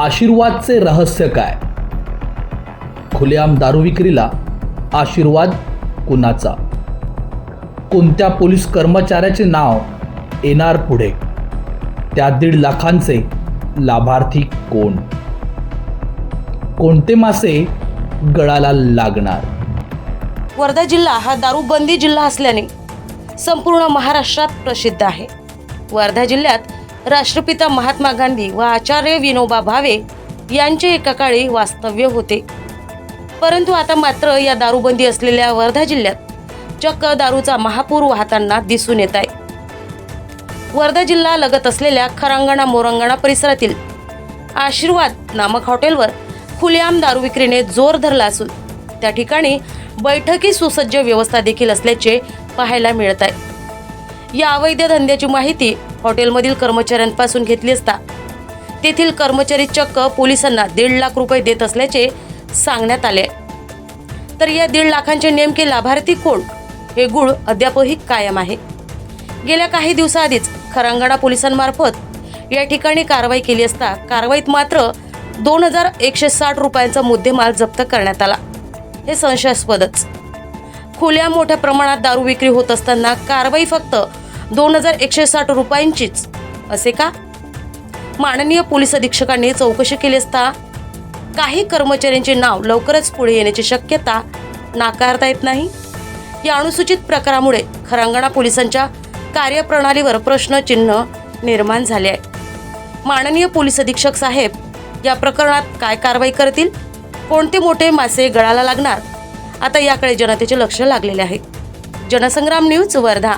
आशीर्वादचे रहस्य काय? खुलेआम दारू विक्रीला आशीर्वाद कुणाचा? कोणत्या पोलीस कर्मचाऱ्याचे नाव येणार पुढे? त्या दीड लाखांचे लाभार्थी कोण? कोणते मासे गळाला लागणार? वर्धा जिल्हा हा दारूबंदी जिल्हा असल्याने संपूर्ण महाराष्ट्रात प्रसिद्ध आहे. वर्धा जिल्ह्यात राष्ट्रपिता महात्मा गांधी व आचार्य विनोबा भावे यांचे एका काळी वास्तव्य होते. परंतु आता मात्र या दारूबंदी असलेल्या वर्धा जिल्ह्यात चक्क दारूचा महापूर वाहताना दिसून येत आहे. वर्धा जिल्हा लगत असलेल्या खरांगणा मोरंगणा परिसरातील आशीर्वाद नामक हॉटेलवर खुलेआम दारू विक्रीने जोर धरला असून त्या ठिकाणी बैठकी सुसज्ज व्यवस्था देखील असल्याचे पाहायला मिळत आहे. या अवैध धंद्याची माहिती हॉटेलमधील कर्मचाऱ्यांपासून घेतली असता. तेथील कर्मचारी चक्क पोलिसांना दीड लाख रुपये देत असल्याचे सांगण्यात आले. आहे. तर या दीड लाखांचे नेमके लाभार्थी कोण? हे गुळ अद्यापही कायम आहे. गेल्या काही दिवसाआधीच खरांगडा पोलिसांमार्फत या ठिकाणी कारवाई केली असता कारवाईत मात्र दोन हजार एकशे साठ रुपयांचा मुद्देमाल जप्त करण्यात आला. हे संशयास्पदच. खुल्या मोठ्या प्रमाणात दारू विक्री होत असताना कारवाई फक्त दोन हजार एकशे साठ रुपयांचीच. असे का? माननीय पोलीस अधीक्षकांनी चौकशी केली असता काही कर्मचाऱ्यांचे नाव लवकरच पुढे येण्याची शक्यता नाकारता येत नाही. या अनुसूचित प्रकारामुळे खरांगणा पोलिसांच्या कार्यप्रणालीवर प्रश्नचिन्ह निर्माण झाले आहे. माननीय पोलीस अधीक्षक साहेब या प्रकरणात काय कारवाई करतील? कोणते मोठे मासे गळाला लागणार? आता याकडे जनतेचे लक्ष लागलेले आहे. जनसंग्राम न्यूज वर्धा.